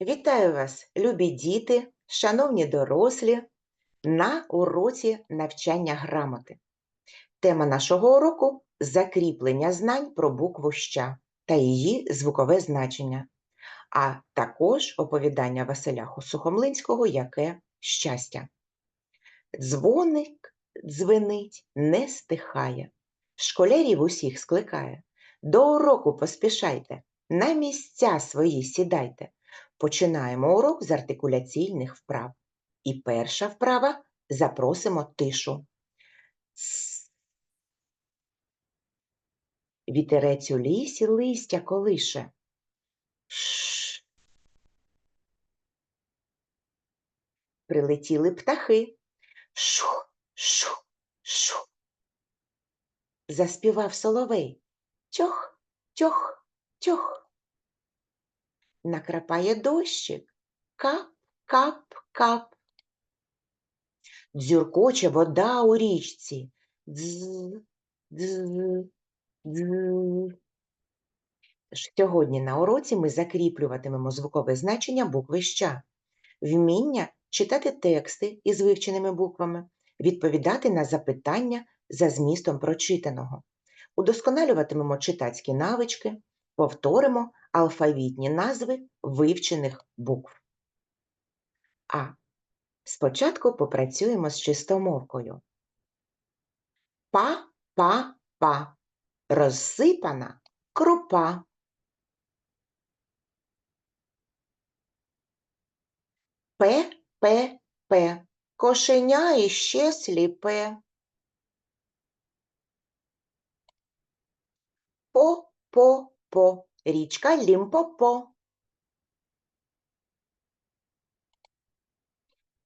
Вітаю вас, любі діти, шановні дорослі, на уроці навчання грамоти. Тема нашого уроку закріплення знань про букву ща та її звукове значення, а також оповідання Василя Сухомлинського Яке щастя. Дзвоник дзвенить, не стихає, школярів усіх скликає. До уроку поспішайте, на місця свої сідайте. Починаємо урок з артикуляційних вправ. І перша вправа запросимо тишу. Вітерець у лісі листя колише. Ш. Прилетіли птахи. Шух, шух, шух. Заспівав соловей. Тьох, тьох, тьох накрапає дощик. Кап, кап, кап. Дзюркоче вода у річці. Дз, дз, дз. Сьогодні на уроці ми закріплюватимемо звукове значення букви ща, вміння читати тексти із вивченими буквами, відповідати на запитання за змістом прочитаного, удосконалюватимемо читацькі навички, повторимо алфавітні назви вивчених букв. А спочатку попрацюємо з чистомовкою. Па-па-па. Розсипана крупа. П-п-п. Кошеня іще сліпе. По-по-по річка Лімпопо.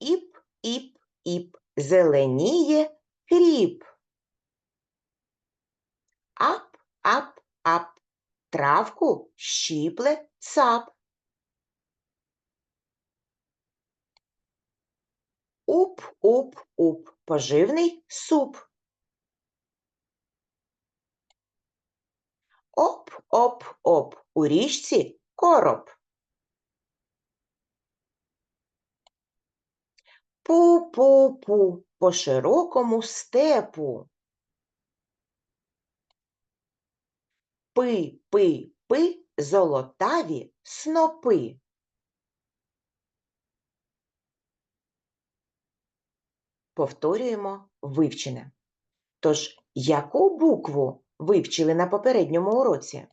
Іп, іп, іп, зеленіє кріп. Ап, ап, ап, травку щіпле цап. Уп, уп, уп, поживний суп. Оп, оп, оп, у річці короб. Пу-пу-пу по широкому степу. Пи-пи-пи золотаві снопи. Повторюємо вивчене. Тож, яку букву вивчили на попередньому уроці?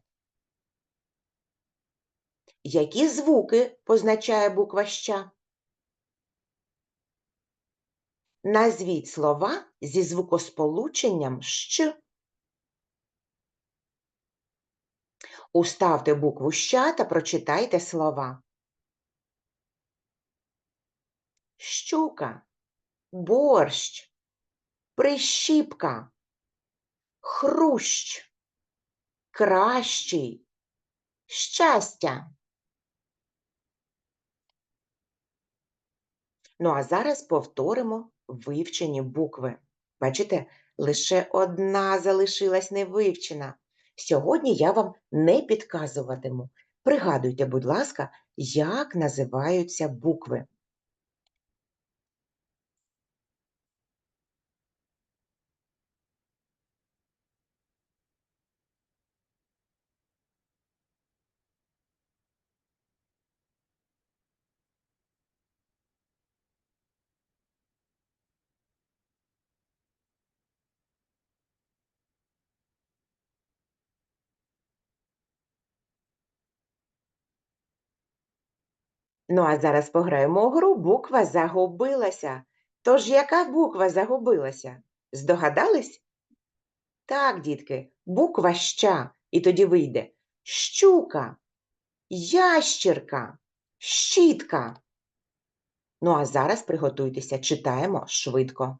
Які звуки позначає буква ща? Назвіть слова зі звукосполученням щ. Уставте букву ща та прочитайте слова. Щука, борщ, прищіпка, хрущ, кращий, щастя. Ну, а зараз повторимо вивчені букви. Бачите, лише одна залишилась невивчена. Сьогодні я вам не підказуватиму. Пригадуйте, будь ласка, як називаються букви. Ну, а зараз пограємо у гру буква загубилася. Тож яка буква загубилася? Здогадались? Так, дітки, буква ща, і тоді вийде щука, ящірка, щітка. Ну, а зараз приготуйтеся, читаємо швидко.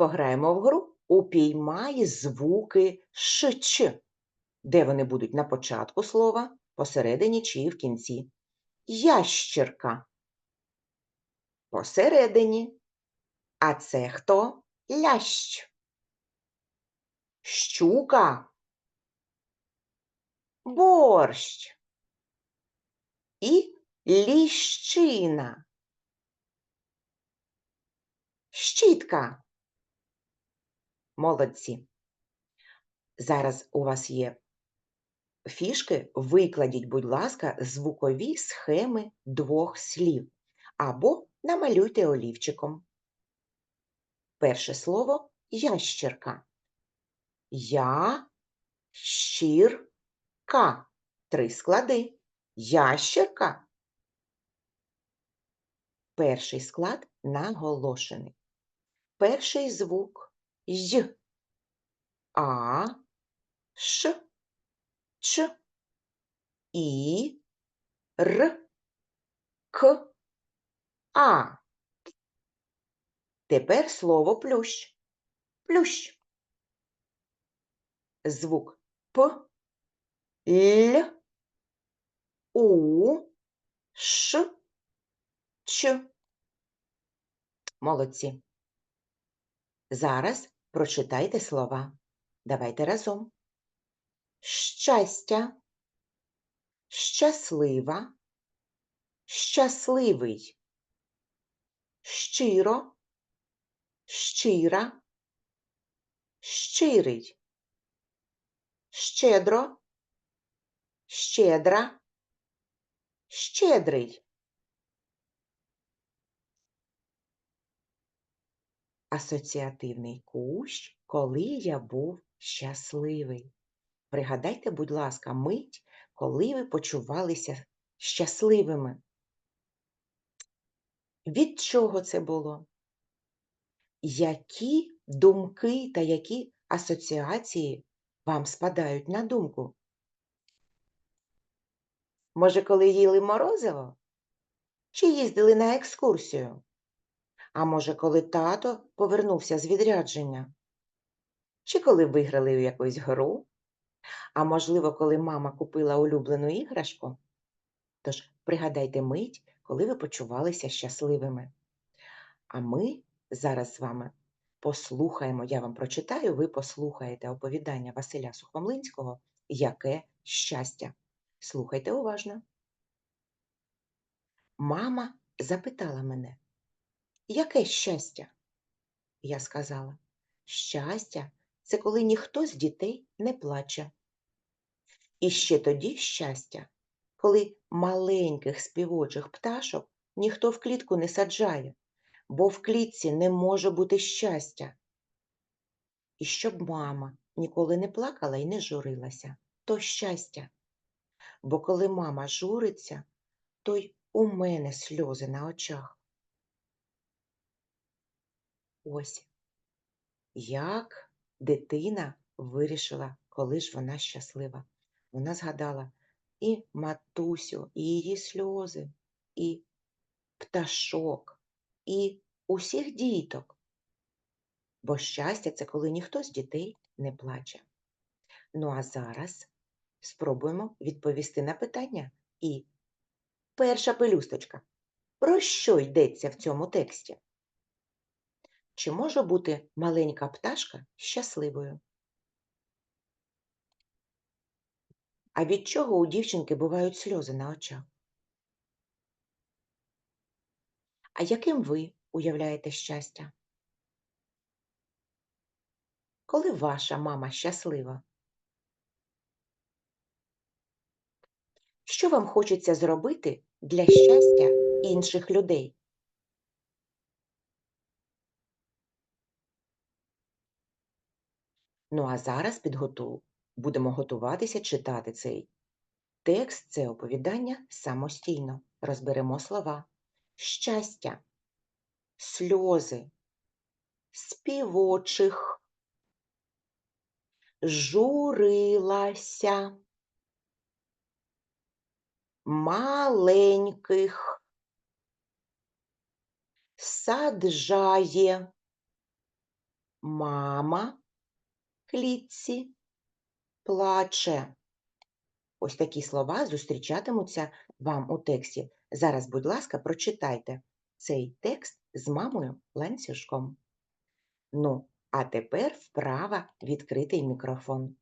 Пограємо в гру «Упіймай звуки ш-ч», де вони будуть на початку слова, посередині чи в кінці. Ящерка. Посередині. А це хто? Лящ. Щука. Борщ. І ліщина. Щітка. Молодці. Зараз у вас є фішки. Викладіть, будь ласка, звукові схеми двох слів або намалюйте олівчиком. Перше слово ящерка. Я, щірка. Три склади. Ящерка. Перший склад наголошений. Перший звук Й. А, Ш, Ч, І, Р, К, А. Тепер слово плющ. Плющ. Звук П, Л, У, Ш, Ч. Молодці. Зараз прочитайте слова. Давайте разом. Щастя, щаслива, щасливий, щиро, щира, щирий, щедро, щедра, щедрий. Асоціативний кущ, коли я був щасливий. Пригадайте, будь ласка, мить, коли ви почувалися щасливими. Від чого це було? Які думки та які асоціації вам спадають на думку? Може, коли їли морозиво? Чи їздили на екскурсію? А може, коли тато повернувся з відрядження? Чи коли виграли у якусь гру? А можливо, коли мама купила улюблену іграшку? Тож пригадайте мить, коли ви почувалися щасливими. А ми зараз з вами послухаємо, я вам прочитаю, ви послухаєте оповідання Василя Сухомлинського Яке щастя. Слухайте уважно. Мама запитала мене, яке щастя? Я сказала, щастя це коли ніхто з дітей не плаче. І ще тоді щастя, коли маленьких співочих пташок ніхто в клітку не саджає, бо в клітці не може бути щастя. І щоб мама ніколи не плакала і не журилася, то щастя. Бо коли мама журиться, то й у мене сльози на очах. Ось як дитина вирішила, коли ж вона щаслива. Вона згадала і матусю, і її сльози, і пташок, і усіх діток. Бо щастя це коли ніхто з дітей не плаче. Ну а зараз спробуємо відповісти на питання. І перша пелюсточка. Про що йдеться в цьому тексті? Чи може бути маленька пташка щасливою? А від чого у дівчинки бувають сльози на очах? А яким ви уявляєте щастя? Коли ваша мама щаслива? Що вам хочеться зробити для щастя інших людей? Ну а зараз підготу... будемо готуватися читати цей текст, це оповідання самостійно. Розберемо слова. Щастя, сльози, співочих, журилася, маленьких, саджає, Мама клітці плаче. Ось такі слова зустрічатимуться вам у тексті. Зараз, будь ласка, прочитайте цей текст з мамою ланцюжком. Ну, а тепер вправа відкритий мікрофон.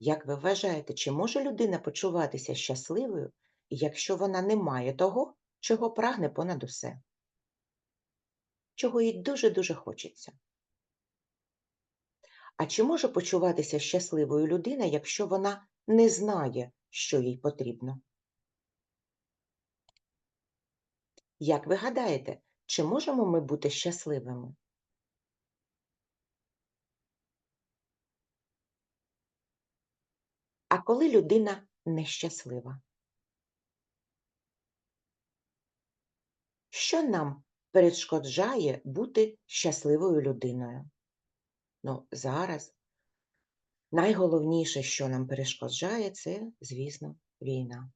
Як ви вважаєте, чи може людина почуватися щасливою, якщо вона не має того, чого прагне понад усе? Чого їй дуже-дуже хочеться? А чи може почуватися щасливою людина, якщо вона не знає, що їй потрібно? Як ви гадаєте, чи можемо ми бути щасливими? А коли людина нещаслива? Що нам перешкоджає бути щасливою людиною? Ну, зараз найголовніше, що нам перешкоджає, це, звісно, війна.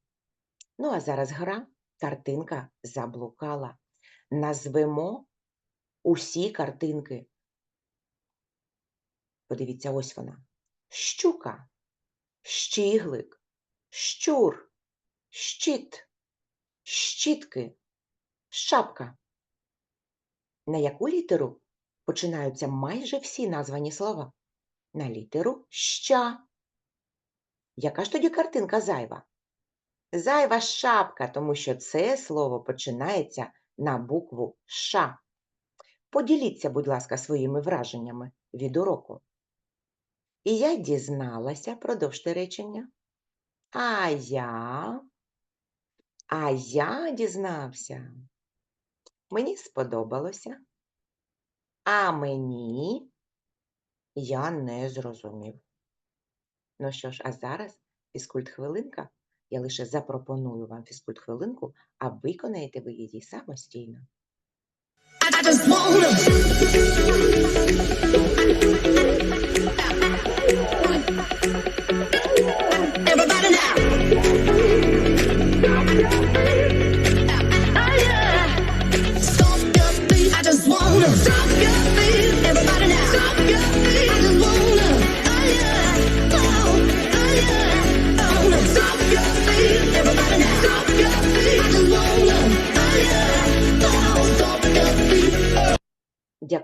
Ну, а зараз гра картинка заблукала. Назвемо усі картинки. Подивіться, ось вона. Щука, щіглик, щур, щит, щітки, шапка. На яку літеру починаються майже всі названі слова? На літеру ща. Яка ж тоді картинка зайва? Зайва шапка, тому що це слово починається на букву Ш. Поділіться, будь ласка, своїми враженнями від уроку. І я дізналася, продовжте речення. А я, а я дізнався. Мені сподобалося. А мені я не зрозумів. Ну що ж, а зараз фізкульт-хвилинка. Я лише запропоную вам фізкульт-хвилинку, а виконаєте ви її самостійно. I just wanna.